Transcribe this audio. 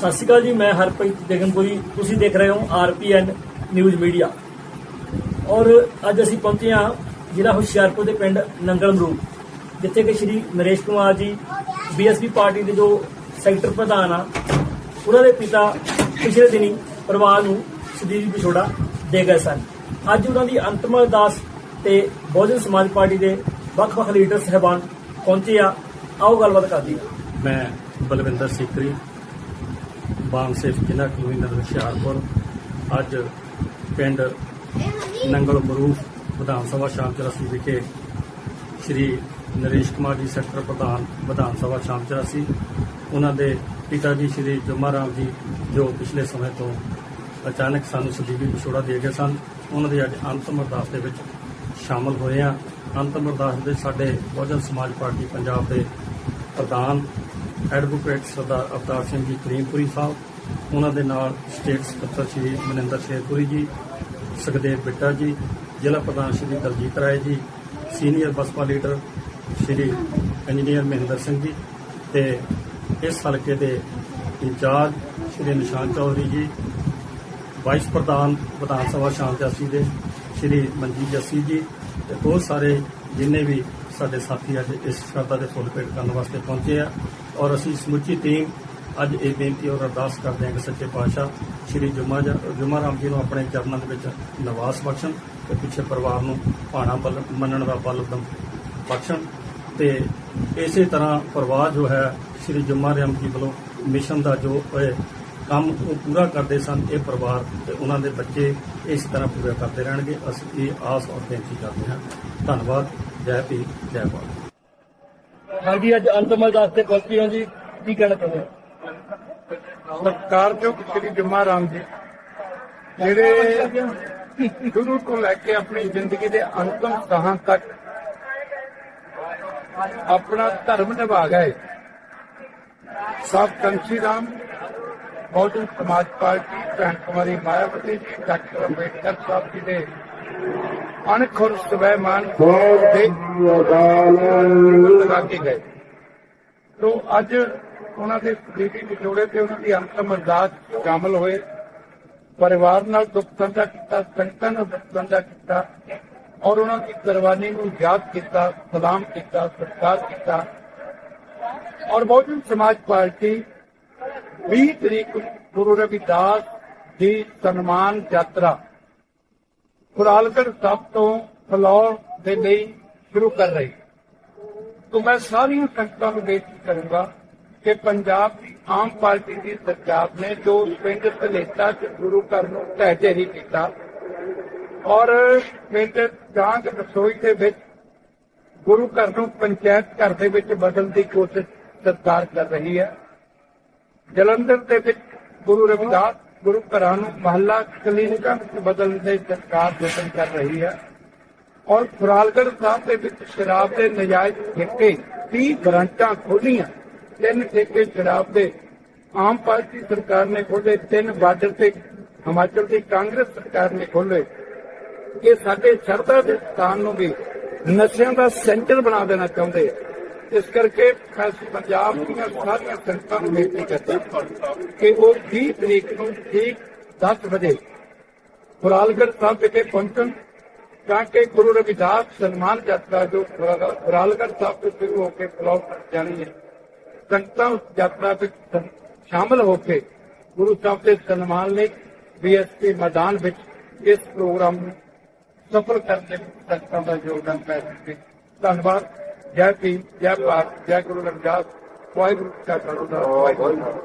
ਸਤਿ ਸ਼੍ਰੀ ਅਕਾਲ ਜੀ, ਮੈਂ ਹਰਪ੍ਰੀਤ ਦੇਗਨਪੁਰੀ ਤੁਸੀਂ ਦੇਖ ਰਹੇ ਹੋ ਆਰਪੀਐਨ ਨਿਊਜ਼ ਮੀਡੀਆ। ਔਰ ਅੱਜ ਅਸੀਂ ਪਹੁੰਚੇ ਹਾਂ ਜ਼ਿਲ੍ਹਾ ਹੁਸ਼ਿਆਰਪੁਰ ਦੇ ਪਿੰਡ ਨੰਗਲ ਮਰੂ ਜਿੱਥੇ ਕਿ ਸ਼੍ਰੀ ਨਰੇਸ਼ ਕੁਮਾਰ ਜੀ, ਬੀਐਸਪੀ ਪਾਰਟੀ ਦੇ ਜੋ ਸੈਕਟਰ ਪ੍ਰਧਾਨ ਆ, ਉਹਨਾਂ ਦੇ ਪਿਤਾ ਪਿਛਲੇ ਦਿਨੀ ਪਰਿਵਾਰ ਨੂੰ ਸਦੀਵੀ ਵਿਛੋੜਾ ਦੇ ਗਏ ਸਨ। ਅੱਜ ਉਹਨਾਂ ਦੀ ਅੰਤਮ ਅਰਦਾਸ ਤੇ ਬਹੁਜਨ ਸਮਾਜ ਪਾਰਟੀ ਦੇ ਵੱਖ-ਵੱਖ ਲੀਡਰ ਸਹਿਬਾਨ ਪਹੁੰਚੇ ਆ। ਆਓ ਗੱਲਬਾਤ ਕਰਦੀ ਹਾਂ। ਮੈਂ ਬਲਵਿੰਦਰ ਸਿੱਕਰੀ ਬਾਮ ਸੇਫ ਜ਼ਿਲ੍ਹਾ ਕਮਿਸ਼ਨਰ ਹੁਸ਼ਿਆਰਪੁਰ, ਅੱਜ ਪਿੰਡ ਨੰਗਲ ਬਰੂਫ ਵਿਧਾਨ ਸਭਾ ਸ਼ਾਮ 84 ਵਿਖੇ ਸ਼੍ਰੀ ਨਰੇਸ਼ ਕੁਮਾਰ ਜੀ, ਸੈਕਟਰ ਪ੍ਰਧਾਨ ਵਿਧਾਨ ਸਭਾ ਸ਼ਾਮ 84 ਉਹਨਾਂ ਦੇ ਪਿਤਾ ਜੀ ਸ਼੍ਰੀ ਜੁਮਾ ਰਾਮ ਜੀ, ਜੋ ਪਿਛਲੇ ਸਮੇਂ ਤੋਂ ਅਚਾਨਕ ਸਾਨੂੰ ਸਦੀਵੀ ਵਿਛੋੜਾ ਦੇ ਗਏ ਸਨ, ਉਹਨਾਂ ਦੇ ਅੱਜ ਅੰਤਮ ਅਰਦਾਸ ਦੇ ਵਿੱਚ ਸ਼ਾਮਲ ਹੋਏ ਆ ਅੰਤਮ ਅਰਦਾਸ ਦੇ ਸਾਡੇ ਬਹੁਜਨ ਸਮਾਜ ਪਾਰਟੀ ਪੰਜਾਬ ਦੇ ਪ੍ਰਧਾਨ ਐਡਵੋਕੇਟ ਸਰਦਾਰ ਅਵਤਾਰ ਸਿੰਘ ਜੀ, ਕਰੀਮਪੁਰੀ ਸਾਹਿਬ ਉਹਨਾਂ ਦੇ ਨਾਲ ਸਟੇਟ ਸਕੱਤਰ ਸ਼੍ਰੀ ਮਨਿੰਦਰ ਸ਼ੇਰਪੁਰੀ ਜੀ, ਸੁਖਦੇਵ ਬਿੱਟਾ ਜੀ, ਜ਼ਿਲ੍ਹਾ ਪ੍ਰਧਾਨ Shri Daljit Rai ji, senior Baspa leader Shri engineer Mahinder Singh ji ਤੇ ਇਸ ਹਲਕੇ ਦੇ ਇੰਚਾਰਜ ਸ਼੍ਰੀ ਨਿਸ਼ਾਨ ਚੌਧਰੀ ਜੀ, ਵਾਈਸ ਪ੍ਰਧਾਨ ਵਿਧਾਨ ਸਭਾ ਸ਼ਾਂਤੀ ਦੇ ਸ਼੍ਰੀ ਮਨਜੀਤ ਜੱਸੀ ਜੀ ਤੇ ਬਹੁਤ ਸਾਰੇ ਜਿੰਨੇ ਵੀ ਸਾਡੇ ਸਾਥੀ ਅੱਜ ਇਸ ਸ਼ਰਧਾ ਦੇ ਫੁੱਲ ਭੇਟ ਕਰਨ ਵਾਸਤੇ ਪਹੁੰਚੇ ਆ ਔਰ ਅਸੀਂ ਸਮੁੱਚੀ ਟੀਮ ਅੱਜ ਇਹ ਬੇਨਤੀ ਔਰ ਅਰਦਾਸ ਕਰਦੇ ਹਾਂ ਕਿ ਸੱਚੇ ਪਾਤਸ਼ਾਹ ਸ਼੍ਰੀ ਜੁਮਾ ਜੁਮਾ ਰਾਮ ਜੀ ਨੂੰ ਆਪਣੇ ਚਰਨਾਂ ਦੇ ਵਿੱਚ ਨਿਵਾਸ ਬਖਸ਼ਣ ਤੇ ਪਿੱਛੇ ਪਰਿਵਾਰ ਨੂੰ ਭਾਣਾ ਮੰਨਣ ਦਾ ਬਲ ਬਖਸ਼ਣ ਤੇ ਇਸੇ ਤਰ੍ਹਾਂ ਪਰਿਵਾਰ ਜੋ ਹੈ ਸ਼੍ਰੀ ਜੁਮਾ ਰਾਮ ਜੀ ਵੱਲੋਂ ਮਿਸ਼ਨ ਦਾ ਜੋ ਕੰਮ ਉਹ ਪੂਰਾ ਕਰਦੇ ਸਨ, ਇਹ ਪਰਿਵਾਰ ਤੇ ਉਹਨਾਂ ਦੇ ਬੱਚੇ ਇਸ ਤਰ੍ਹਾਂ ਪੂਰਾ ਕਰਦੇ ਰਹਿਣਗੇ। ਅਸੀਂ ਇਹ ਆਸ ਔਰ ਬੇਨਤੀ ਕਰਦੇ ਹਾਂ। ਧੰਨਵਾਦ। ਜੈ ਭੀ ਜੈ ਭਾਰਤ। ਹਾਂਜੀ, ਅੱਜ ਅੰਤਮ ਅਰਦਾਸ ਤੇ ਪਹੁੰਚੇ ਹਾਂ ਜੀ। ਕੀ ਕਹਿਣਾ ਚਾਹੁੰਦੇ ਸਰਕਾਰ ਜੋ ਸ੍ਰੀ ਜੁਮਾ ਰਾਮ ਜੀ ਜਿਹੜੇ ਸ਼ੁਰੂ ਤੋਂ ਲੈ ਕੇ ਆਪਣੀ ਜ਼ਿੰਦਗੀ ਦੇ ਅੰਤਮ ਸਾਹਾਂ ਤੱਕ ਆਪਣਾ ਧਰਮ ਨਿਭਾ ਗਏ। ਸਭ ਕੰਸੀ ਰਾਮ ਬਹੁਜਨ ਸਮਾਜ ਪਾਰਟੀ ਭੈਣ ਕੁਮਾਰੀ ਮਾਇਆਵਤੀ ਡਾਕਟਰ ਅੰਬੇਡਕਰ ਸਾਹਿਬ ਜੀ ਦੇ ਅਣਖੁਰ ਸਵੈਮਾਨ ਦੇ ਲਗਾ ਕੇ ਗਏ। ਤੋ ਅੱਜ ਉਹਨਾਂ ਦੇ ਬੇਟੀ ਵਿਛੋੜੇ ਤੇ ਉਹਨਾਂ ਦੀ ਅੰਤਮ ਅਰਦਾਸ ਸ਼ਾਮਲ ਹੋਏ। ਪਰਿਵਾਰ ਨਾਲ ਦੁੱਖ ਸਾਂਝਾ ਕੀਤਾ ਸੰਤਾਂ ਨਾਲ ਦੁੱਖ ਸਾਂਝਾ ਕੀਤਾ ਔਰ ਉਹਨਾਂ ਦੀ ਕੁਰਬਾਨੀ ਨੂੰ ਯਾਦ ਕੀਤਾ, ਸਲਾਮ ਕੀਤਾ, ਸਤਿਕਾਰ ਕੀਤਾ। ਔਰ ਬਹੁਜਨ ਸਮਾਜ ਪਾਰਟੀ 20 ਤਰੀਕ ਨੂੰ ਗੁਰੂ ਰਵਿਦਾਸ ਦੀ ਸਨਮਾਨ ਯਾਤਰਾ ਕੁਰਾਲਗੜ ਸਾਹਿਬ ਤੋਂ ਫਲੋਰ ਦੇ ਲਈ ਸ਼ੁਰੂ ਕਰ ਰਹੀ। ਤੋਂ ਮੈਂ ਸਾਰੀਆਂ ਸੰਗਤਾਂ ਨੂੰ ਬੇਨਤੀ ਕਰੂੰਗਾ ਕਿ ਪੰਜਾਬ ਦੀ ਆਮ ਪਾਰਟੀ ਦੀ ਸਰਕਾਰ ਨੇ ਜੋ ਪਿੰਡ ਤਲੇਤਾ ਚ ਗੁਰੂ ਘਰ ਨੂੰ ਤਹਿਜਰੀ ਕੀਤਾ ਔਰ ਪਿੰਡ ਜਾਂਗ ਰਸੋਈ ਦੇ ਵਿੱਚ ਗੁਰੂ ਘਰ ਨੂੰ ਪੰਚਾਇਤ ਘਰ ਦੇ ਵਿੱਚ ਬਦਲਣ ਦੀ ਕੋਸ਼ਿਸ਼ ਸਰਕਾਰ ਕਰ ਰਹੀ ਹੈ। ਜਲੰਧਰ ਦੇ ਵਿੱਚ ਗੁਰੂ ਰਵਿਦਾਸ ਗੁਰੂ ਘਰਾਂ ਨੂੰ ਮਹੱਲਾ ਕਲੀਨਿਕਾਂ ਵਿੱਚ ਬਦਲਣ ਦੇ ਸਰਕਾਰ ਯਤਨ ਕਰ ਰਹੀ ਹੈ ਔਰ ਫਰਾਲਗੜ ਸਾਹਿਬ ਦੇ ਵਿੱਚ ਸ਼ਰਾਬ ਦੇ ਨਜਾਇਜ਼ ਠੇਕੇ 30 ਬ੍ਰਾਂਚਾਂ ਖੋਲੀਆਂ ਤਿੰਨ ਠੇਕੇ ਸ਼ਰਾਬ ਦੇ। ਆਮ ਪਾਰਟੀ ਸਰਕਾਰ ਨੇ ਖੋਲੇ ਤਿੰਨ ਬਾਰਡਰ ਤੇ। ਹਿਮਾਚਲ ਦੀ ਕਾਂਗਰਸ ਸਰਕਾਰ ਨੇ ਖੋਲੇ ਇਹ ਸਾਡੇ ਸ਼ਰਧਾ ਦੇ ਸਥਾਨ ਨੂੰ ਵੀ ਨਸ਼ਿਆਂ ਦਾ ਸੈਂਟਰ ਬਣਾ ਦੇਣਾ ਚਾਹੁੰਦੇ ਇਸ ਕਰਕੇ ਖਾਸ ਪੰਜਾਬ ਦੀਆਂ ਸਾਰੀਆਂ ਸੰਗਤਾਂ ਨੂੰ ਬੇਨਤੀ ਕਰਦਾ ਕਿ ਉਹ 20 ਤਰੀਕ ਨੂੰ ਠੀਕ 10 ਵਜੇ ਫਰਾਲਗੜ੍ਹ ਸਾਹਿਬ ਵਿਖੇ ਪਹੁੰਚਣ, ਤਾਂ ਕਿ ਗੁਰੂ ਰਵਿਦਾਸ ਸਨਮਾਨ ਯਾਤਰਾ ਜੋ ਫਰਾਲਗੜ੍ਹ ਸਾਹਿਬ ਤੋਂ ਸ਼ੁਰੂ ਹੋ ਕੇ ਫਲੌਰ ਜਾਣੀ ਹੈ। ਸੰਗਤਾਂ ਉਸ ਯਾਤਰਾ ਵਿੱਚ ਸ਼ਾਮਲ ਹੋ ਕੇ ਗੁਰੂ ਸਾਹਿਬ ਦੇ ਸਨਮਾਨ ਲਈ ਬੀਐਸਪੀ ਮੈਦਾਨ ਵਿੱਚ ਇਸ ਪ੍ਰੋਗਰਾਮ ਨੂੰ ਸਫਲ ਕਰਨ ਦੇ ਸੰਗਤਾਂ ਦਾ ਯੋਗਦਾਨ ਪੈ ਸਕੇ। ਧੰਨਵਾਦ। ਜੈ ਭੀਮ, ਜੈ ਭਾਰਤ, ਜੈ ਗੁਰੂ ਰਵਿਦਾਸ। ਵਾਹਿਗੁਰੂ ਜੀ ਕਾ ਖਾਲਸਾ। ਵਾਹਿਗੁਰੂ